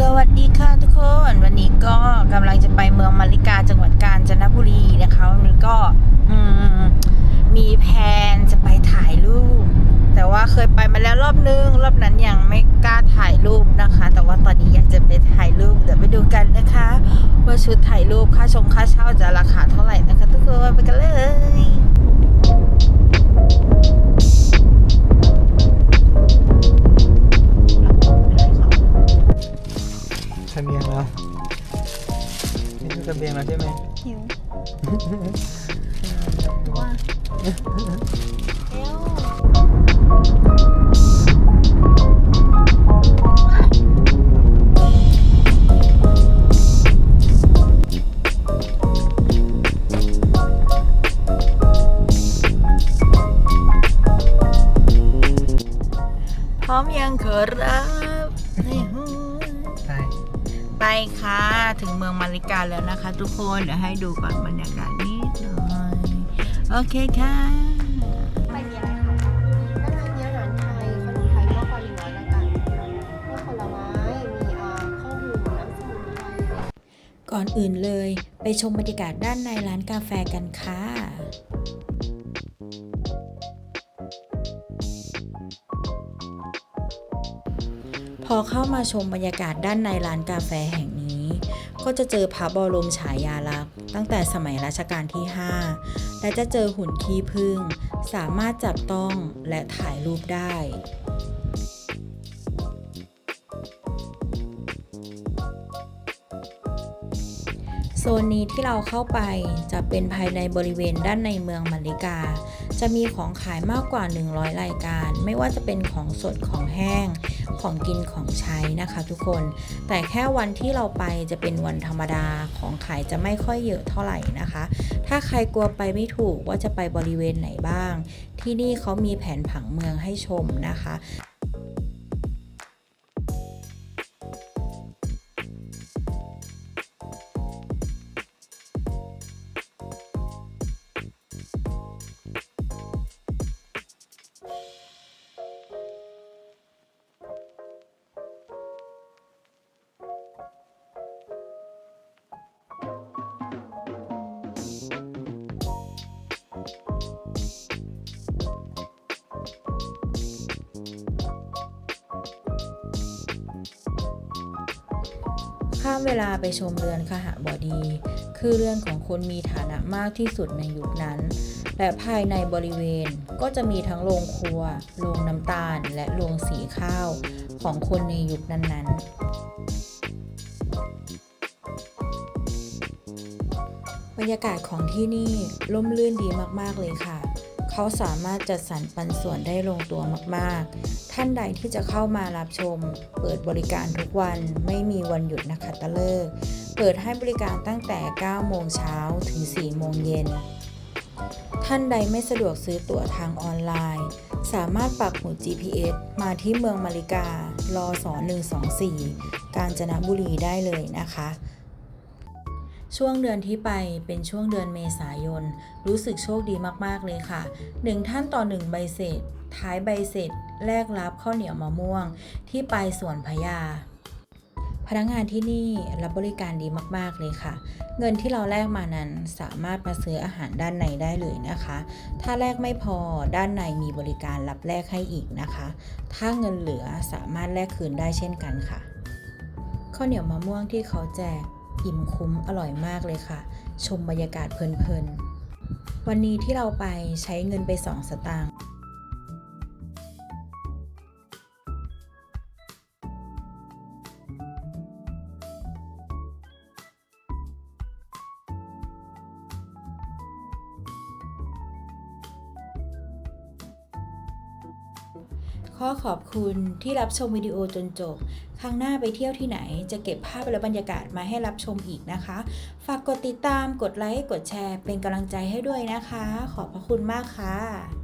สวัสดีค่ะทุกคน วันนี้ก็กำลังจะไปเมืองมาริกาจังหวัดกาญจนบุรีนะคะวันนี้ก็มมีแผนจะไปถ่ายรูป แต่ว่าเคยไปมาแล้วรอบนึง รอบนั้นยังไม่กล้าถ่ายรูปนะคะ แต่ว่าตอนนี้อยากจะไปถ่ายรูปเดี๋ยวไปดูกันนะคะ ว่าชุดถ่ายรูปค่าชงค่าเช่าจะราคาเท่าไหร่นะคะ ทุกคนไปกันเลย เสบียงแล้วใช่ไหมหิวว่าเอ้วพร้อมยังขอรับนี่ฮู้ใช่ไป ค่ะ ถึงเมืองมาริกาแล้วนะคะ ทุกคนเดี๋ยวให้ดูก่อนบรรยากาศนิดหน่อยโอเคค่ะไปมีอะไรคะด้านในมีอาหารไทยขนมไทยก็พออยู่แล้วกันมีผลไม้มีอ่าข้าวหูน้ำสมุนไพรก่อนอื่นเลย ไปชมบรรยากาศด้านในร้านกาแฟกันค่ะ อเข้ามาชมบรรยากาศด้านในร้านกาแฟแห่งนี้ ก็จะเจอพระบรมฉายาลักษณ์ตั้งแต่สมัยรัชกาลที่ 5 และจะเจอหุ่นขี้ผึ้งสามารถจับต้องและถ่ายรูปได้ โซนนี้ที่เราเข้าไปจะเป็นภายในบริเวณด้านในเมืองมาริกา จะมีของขายมากกว่า 100 รายการ ไม่ว่าจะเป็นของสดของแห้ง ของกินของใช้นะคะทุกคน แต่แค่วันที่เราไปจะเป็นวันธรรมดาของขายจะไม่ค่อยเยอะเท่าไหร่นะคะ ถ้าใครกลัวไปไม่ถูกว่าจะไปบริเวณไหนบ้าง ที่นี่เขามีแผนผังเมืองให้ชมนะคะ ข้ามเวลาไปชมเรือนคหบดี คือเรือนของคนมีฐานะมากที่สุดในยุคนั้น และภายในบริเวณก็จะมีทั้งโรงครัว โรงน้ำตาล และโรงสีข้าวของคนในยุคนั้นๆ บรรยากาศของที่นี่ร่มรื่นดีมากๆเลยค่ะ เขาสามารถจัดสรรปันส่วนได้ลงตัวมากๆ ท่านใดที่จะเข้ามารับชม เปิดบริการทุกวันไม่มีวันหยุดนะคะตะเลิก เปิดให้บริการตั้งแต่ 9 โมงเช้าถึง 4 โมงเย็น ท่านใดไม่สะดวกซื้อตั๋วทางออนไลน์ สามารถปักหมุด GPS มาที่เมืองมาริการอสอ124 กาญจนบุรีได้เลยนะคะ ช่วงเดือนที่ไปเป็นช่วงเดือนเมษายน รู้สึกโชคดีมากๆเลยค่ะ 1 ท่านต่อ 1 ใบเสร็จท้ายใบเสร็จแลกรับข้าวเหนียวมะม่วง ที่ไปสวนพญาพนักงานที่นี่รับบริการดีมาก ๆ เลยค่ะ เงินที่เราแลกมานั้นสามารถมาซื้ออาหารด้านในได้เลยนะคะ ถ้าแลกไม่พอด้านในมีบริการรับแลกให้อีกนะคะ ถ้าเงินเหลือสามารถแลกคืนได้เช่นกันค่ะข้าวเหนียวมะม่วงที่เขาแจก อิ่มคุ้มอร่อยมากเลยค่ะ ชมบรรยากาศเพลินๆ วันนี้ที่เราไปใช้เงินไป 2 สตางค์ ขอขอบคุณที่รับชมวิดีโอจนจบ ครั้งหน้าไปเที่ยวที่ไหน จะเก็บภาพและบรรยากาศมาให้รับชมอีกนะคะ ฝากกดติดตาม กดไลค์ กดแชร์ เป็นกำลังใจให้ด้วยนะคะ ขอบพระคุณมากค่ะ